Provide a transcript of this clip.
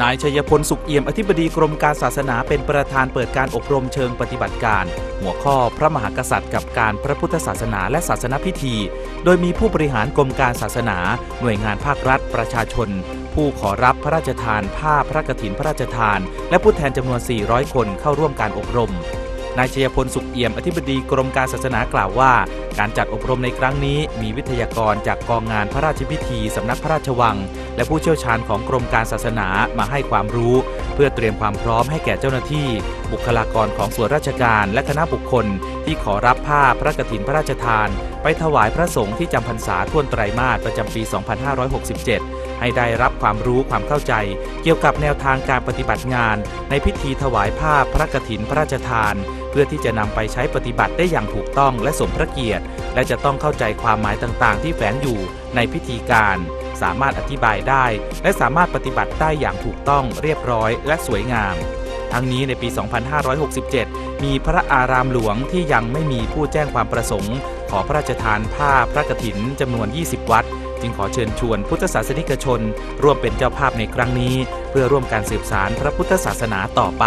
นายชัยพลสุขเอี่ยมอธิบดีกรมการศาสนาเป็นประธานเปิดการอบรมเชิงปฏิบัติการ หัวข้อพระมหากษัตริย์กับการพระพุทธศาสนาและศาสนพิธี โดยมีผู้บริหารกรมการศาสนา หน่วยงานภาครัฐ ประชาชน ผู้ขอรับพระราชทาน ผ้าพระกฐินพระราชทาน และผู้แทนจำนวน 400 คนเข้าร่วมการอบรม นายชัยพลสุขเอี่ยมอธิบดีกรมการศาสนากล่าวว่า การจัดอบรมในครั้งนี้มีวิทยากรจากกองงานพระราชพิธีสำนักพระราชวัง และผู้เชี่ยวชาญของกรมการศาสนามาให้ความรู้ เพื่อเตรียมความพร้อมให้แก่เจ้าหน้าที่ บุคลากรของส่วนราชการและคณะบุคคล ที่ขอรับผ้าพระกฐินพระราชทาน ไปถวายพระสงฆ์ที่จำพรรษาท่วนไตรมาสประจำปี 2567 ให้ได้รับความรู้ความเข้าใจ เกี่ยวกับแนวทางการปฏิบัติงาน ในพิธีถวายผ้าพระกฐินพระราชทาน เพื่อที่จะนำไปใช้ปฏิบัติได้อย่างถูกต้องและสมพระเกียรติ และจะต้องเข้าใจความหมายต่างๆ ที่แฝงอยู่ในพิธีการ สามารถอธิบายได้ และสามารถปฏิบัติได้อย่างถูกต้องเรียบร้อย และสวยงามทั้งนี้ในปี 2567 มีพระอารามหลวงที่ยังไม่มีผู้แจ้งความประสงค์ ขอพระราชทานผ้าพระกฐินจำนวน 20 วัด จึงขอเชิญชวนพุทธศาสนิกชน ร่วมเป็นเจ้าภาพในครั้งนี้ เพื่อร่วมการสืบสารพระพุทธศาสนาต่อไป